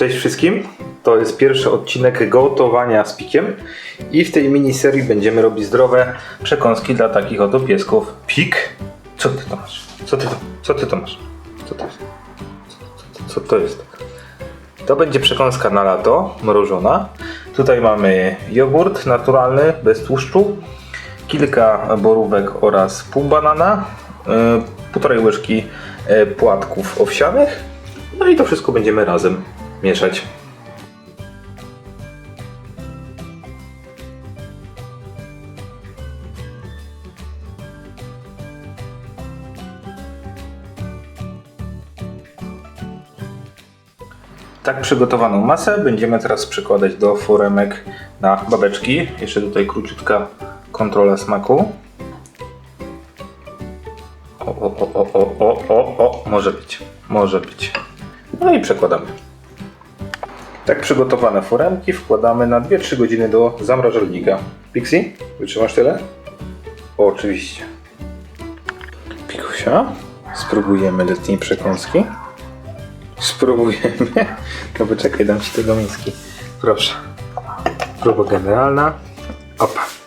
Cześć wszystkim. To jest pierwszy odcinek gotowania z pikiem i w tej miniserii będziemy robić zdrowe przekąski dla takich oto piesków. Pik? Co ty to masz? Co ty to, co ty to masz? Co to jest? Co, co to jest? To będzie przekąska na lato, mrożona. Tutaj mamy jogurt naturalny, bez tłuszczu, kilka borówek oraz pół banana, yy, półtorej łyżki yy, płatków owsianych. No i to wszystko będziemy razem mieszać. Tak przygotowaną masę będziemy teraz przykładać do foremek na babeczki. Jeszcze tutaj króciutka kontrola smaku. O, o, o, o, o, o, o, może być, może być. No i przekładamy. Tak przygotowane foremki wkładamy na 2-3 godziny do zamrażalnika. Pixie, wytrzymasz tyle? O, oczywiście. Pikusia, spróbujemy letniej przekąski. Spróbujemy. No poczekaj, dam ci tego miski. Proszę. Próba generalna. Opa.